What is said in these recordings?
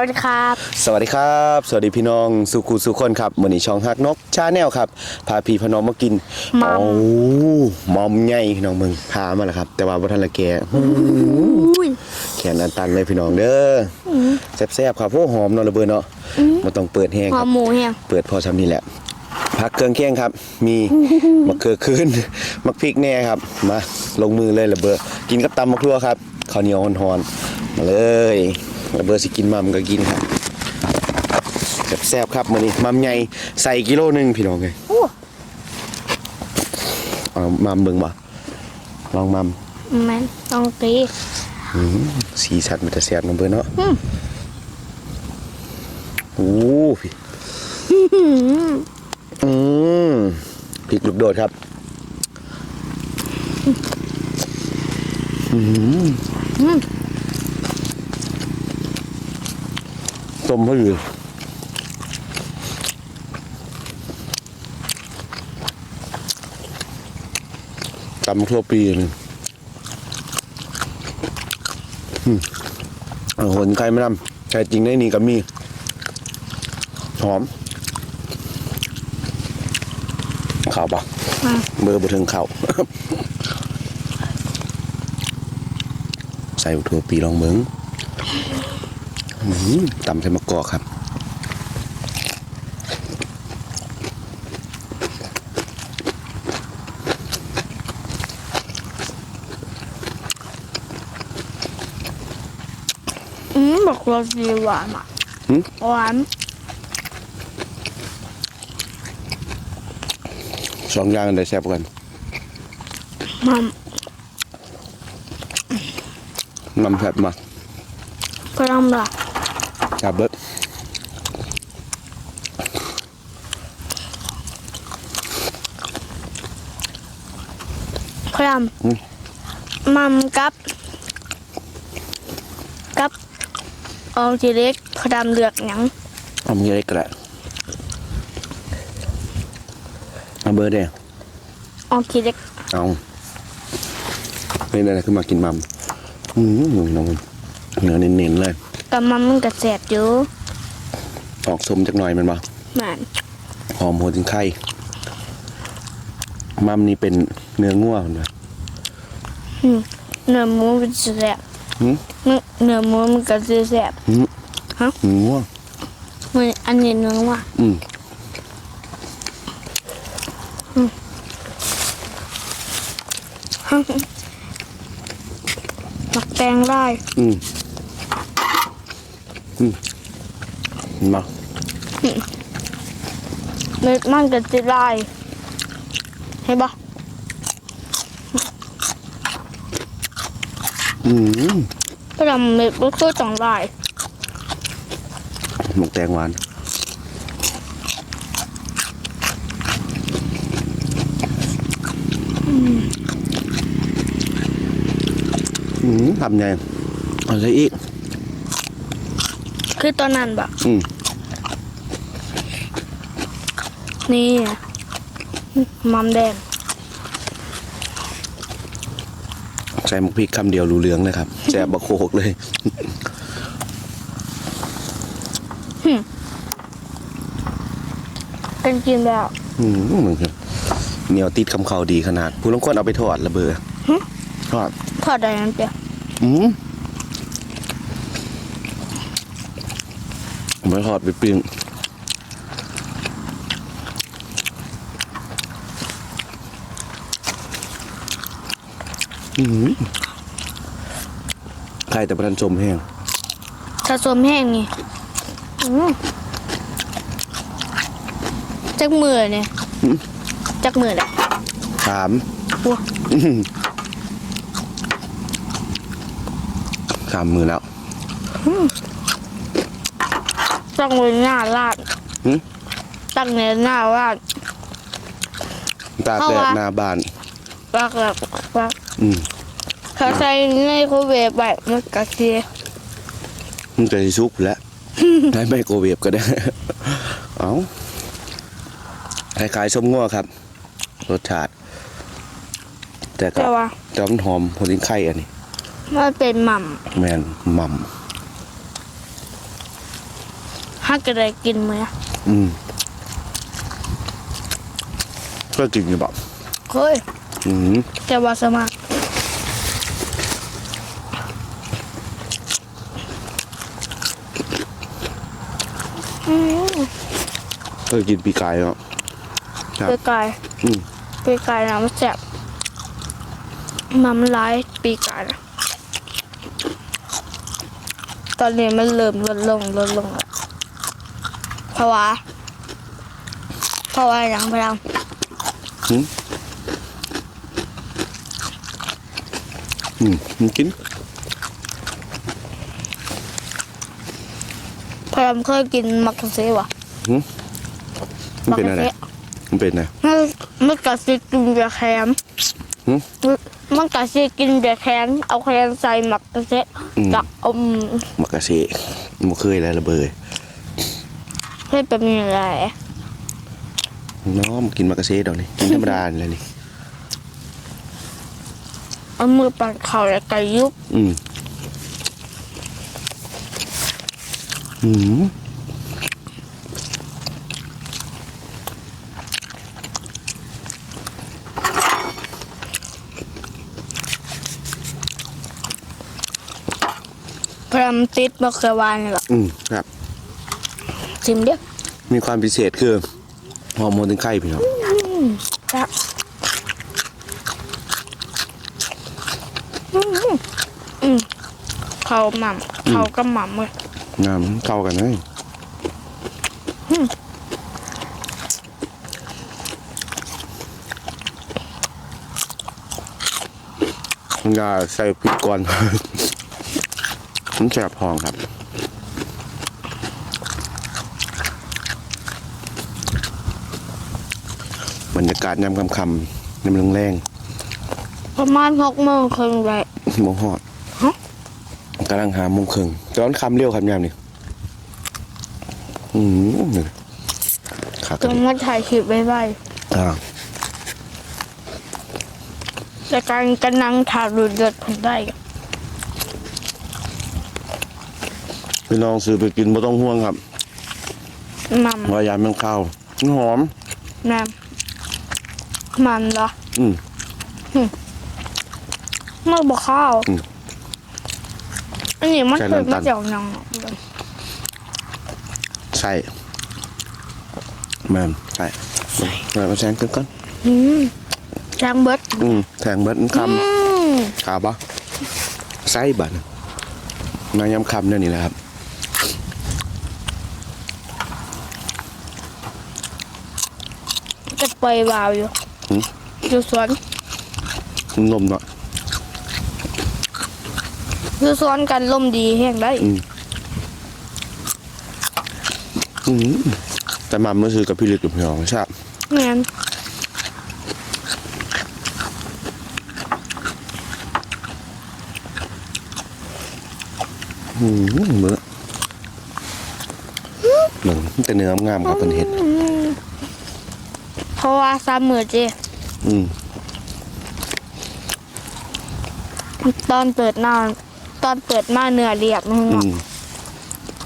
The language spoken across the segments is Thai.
สวัสดีครับ สวัสดีครับ สวัสดีพี่น้องสุขุสุขคนครับวันนี้ช่องฮักนกชาแนลครับพาพี่พอน้องมากินมัมโอ้มอมใหญ่พี่น้องมึงพามาแล้วครับ แต่ว่าบ่ทันละแกอุ้ยแขนอันตันเลยพี่น้องเด้ออแซ่บๆครับโอ้หอมเนาะระเบิดเนาะบ่ต้องเปิดแห้งหคอรัมบหมูแห้งเปิดพอทำนี่แหละพักเครื่องเคียงครับ มีมะเขือคืนมะพริกแน่ครับมาลงมือเลยระเบิดกินกับตำมะครัวครับข้าวเหนียวหอนๆมาเลยระ เบิดสิกินมัมก็กินครับแซ่บๆครับมื้อนี้มัมใหญ่ใส่กิโลหนึงพี่น้องเลยอู้เอามัมเบิ่งบ่ลองมัมแมนต้องตีอืมสีสันมันจะแซ่บน้ำเบิ่เนาะอืมโอ้พี่อืมพริกลูกโดดครับ ต้มพอดีตำทั่วปีเลยอืมเอาหนใครไม่นำใครจริงได้นี่ก็มี หอมข่าวปะอะเบอร์บถึงข่าวใส่ทั่วปีลองเบิ้งอื้อหือ ตำใส่มะกอกครับอืมบอกรสดีหวานอะหืมหวานสองอย่างได้แซ่บกันมันนำแซ่บมาพลังละ จับเบิดพลังมัมกับ กับเอาทีเล็กพลังเลือกหยังเอามีอะไรก็ได้เอาเบอร์เด้เอาทีเล็กเอาเป็นอะไรขึ้นมากินมัมอืมน้องเนื้อเน้นๆเลย กับมัมมันก็แสบอยู่ออกสมจักหน่อยแมันบ่แมนหอมหัวถึงไข่มัมนี่เป็นเนื้อง่วงนะอืมเนื้อหมูมันจะแสบหืมเนื้อเนื้อหมูมันก็จะแสบหืมฮะเนื้อง่วงมันอันนี้เนื้อว่ะอืมหมักแตงได้ อืมอื มมาเม็ดมันก็จะได้เห็นปะอืมพลังเม็ดมันคือต้องได้หมกแตงหวานอืมทำไงเอะไรอีก คือตอนนั้นแบบอืมนี่มัมแดงใส่หมกพริกคำเดียวรู้เรื่องเลยครับแซ่บบะโคกเลยกันกินแล้วอืมมึงคือเหนียวติดคำเขาดีขนาด ผู้ลางคนเอาไปทอดระเบือทอดทอดได้นั่นเปียอืมเอา ไปทอดไปปิ้งอืมใครแต่ประทันชมแห้งผสมแห้งนี่อืมจักมือเนี่ยจักมือแหละสามว้าอื้อหือสามมือแล้ว ตั้งไว้หน้าลาดหืมตั้งในหน้าลาด ตากเอาแดดวะ หน้าบ้านรักรักรักอืม ถ้าใส่ในโครเวฟแบบมันกะเทียมันจะซุกแล้ว ได้ไมโครเวฟก็ได้ เอาคล้ายๆส้มงัวครับ รสชาติ แต่ก็แต่ว่าแต่ว่ามันหอมหัวทิ้งไข่อันนี้ มันเป็นหม่แมนหม่ ฮักก็ได้กินไหมอะอืมก็กินอยู่บอกเคยอืมแต่ว่าสมัครอืมก็กินปีกายเนาะครับปีกายอืมปีกายน้ำแซ่บมันร้ายปีกายนะตอนนี้มันเริ่มลดลงลดลงแล้ว เพราะว่าเพราะว่าอย่างพลังอืมอืมมันกินพลังเคยกินมักกะเซวะมันเป็นอะไรมักกะเซมันเป็นอะไรมันมันกะเซกินเบียร์แคมหืมมันกะเซกินเบียร์แคนเอาแคนใส่มักกะเซอืมกับอมมักกะเสะมันเคยอะไรระเบิด เพื่อเป็นอะไรน้องมันกินมักกะเสะดอกนี่กินธรรมดาเลยนี่เอามือปั่นเข่าแล้วไก่ยุบอืมอืมพลังติดบักเกวานนี่หรออืมครับ ชิมเดียวมีความพิเศษคือฮอร์โมนถึงไข่พี่น้องจ้ะอืมอืมเขาหม่ำเขาก็หม่ำเลยงามเข้ากันเลยอย่าใส่พริกก่อน มันแสบพองครับ บรรยากาศยามค่ำๆยามแรงประมาณหกโมงครึ่งเลย ๆโมงหอดฮะ กำลังหาโมงครึ่งตอนคำเร็วครับยามนี่อืมขาจนมาถ่ายคลิปไว้ไว้อ่าแต่การกันนังถ่ายดูเดือดผมได้พี่น้องซื้อไปกินไม่ต้องห่วงครับ หม่ำว่ายามมันข้าวมันหอมแม่ มันเหรออืมมันบอกข้าวอืม อันนี้มันใส่เคยน้ำตามาลเจียวนังใช่แม่นใช่มามาแซงกันก่อนอืมจางเบิดอืมแทงเบิดมันคอืมำขาปะไส้บันมายำคำนั่นนี่แหละครับ จะปล่อยวาวอยู่หืม อยู่สวนนมเนาะอยู่สวนกันลมดีแห้งได้อืมอืมแต่มาเมื่อซื้อกับพี่ลึกกับพี่น้องใช่แม่นอืมเมื่อเหมือนแต่เนื้องามครับเป็นเห็ด อืม เพราะว่าสามมือเจอืมตอนเปิดหน้าตอนเปิดมาเนื้อเรียบมึงอืเนาะม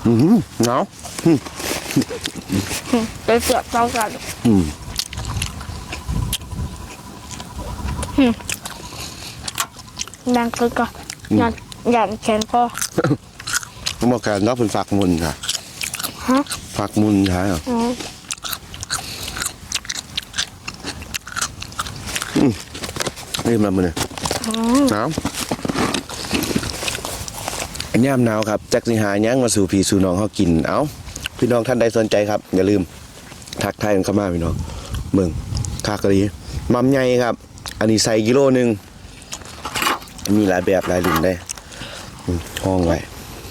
อืมหนาวไปเสือกเท่ากันอืมดังคือก็หยันหยันแขนคอผมบอกการรับเป็นฝากมุนค่ะฮะ ฝากมุนใช่เหรออ๋ นี่มามือเนี่ยอ๋อหนาวย่ามหนาวครับจักสิหาหยังมาสู่พี่สู่น้องเขากิน เอ้า พี่น้องท่านใดสนใจครับ อย่าลืมทักทายกันเข้ามาพี่น้องเบิ่งคากะรีมัมใหญ่ครับ อันนี้ใส่กิโลหนึ่งมีหลายแบบหลายรุ่นได้อืมห้องไว้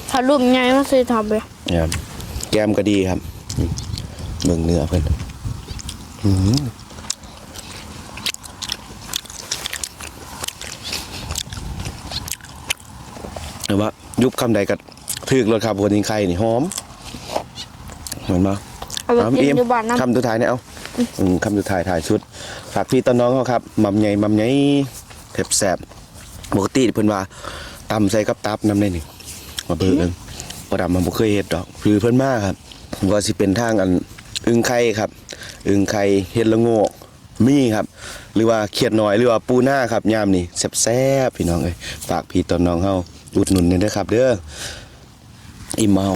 ถ้ารูปใหญ่มันสิทำไปครับแก้มก็ดีครับอืมเบิ่งเนื้อเพิ่นอืมแต่ว่า ยุบคำใดก็ถึกรถครับคนยิงไข่นี่หอมเหมือนมาเอาไปกินอยู่บ้านน้ำคำสุดท้ายเนี่ยเอาอืมคำสุดท้ายถ่ายชุด ฝากพี่ต้นน้องเขาครับมัมใหญ่มัมใหญ่แแสบๆปกติเพิ่นว่าตำใส่กับตับน้ำได้นี่มาเบิกเอิงบ่ดำมันบ่เคยเฮ็ดดอก คือเพิ่นมาครับว่าสิเป็นทางอันอึงไข่ครับ อึงไข่เฮ็ดละโงกมีครับ หรือว่าเขียดน้อยหรือว่าปูหน้าครับยามนี้แซ่บๆพี่น้องเอ้ยฝากพี่ตอนน้องเฮา อุดหนุนนี่เด้อครับ เด้ออิ่มเฮา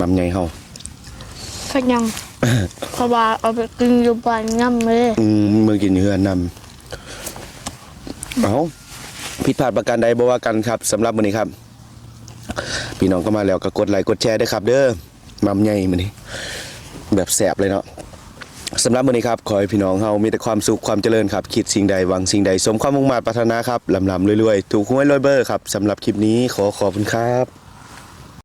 นำใหญ่เฮาก็ยัง เพราะว่าเอาไปกินอยู่บ้านง่ำเลยอืมมือกินเฮือนนำเอาผิดพลาดประการใดบ่ว่ากันครับสำหรับมื้อนี้ครับ พี่น้องก็มาแล้วก็กดไลค์กดแชร์ด้วยครับ เด้อมัมใหญ่มื้อนี้ แบบแสบเลยเนาะ สำหรับวันนี้ครับขอให้พี่น้องเฮามีแต่ความสุขความเจริญครับคิดสิ่งใดหวังสิ่งใดสมความมุ่งมั่นปรารถนาครับลำลำรวยๆ ถูกหวยรวยเบอร์ครับสำหรับคลิปนี้ขอขอบคุณครับ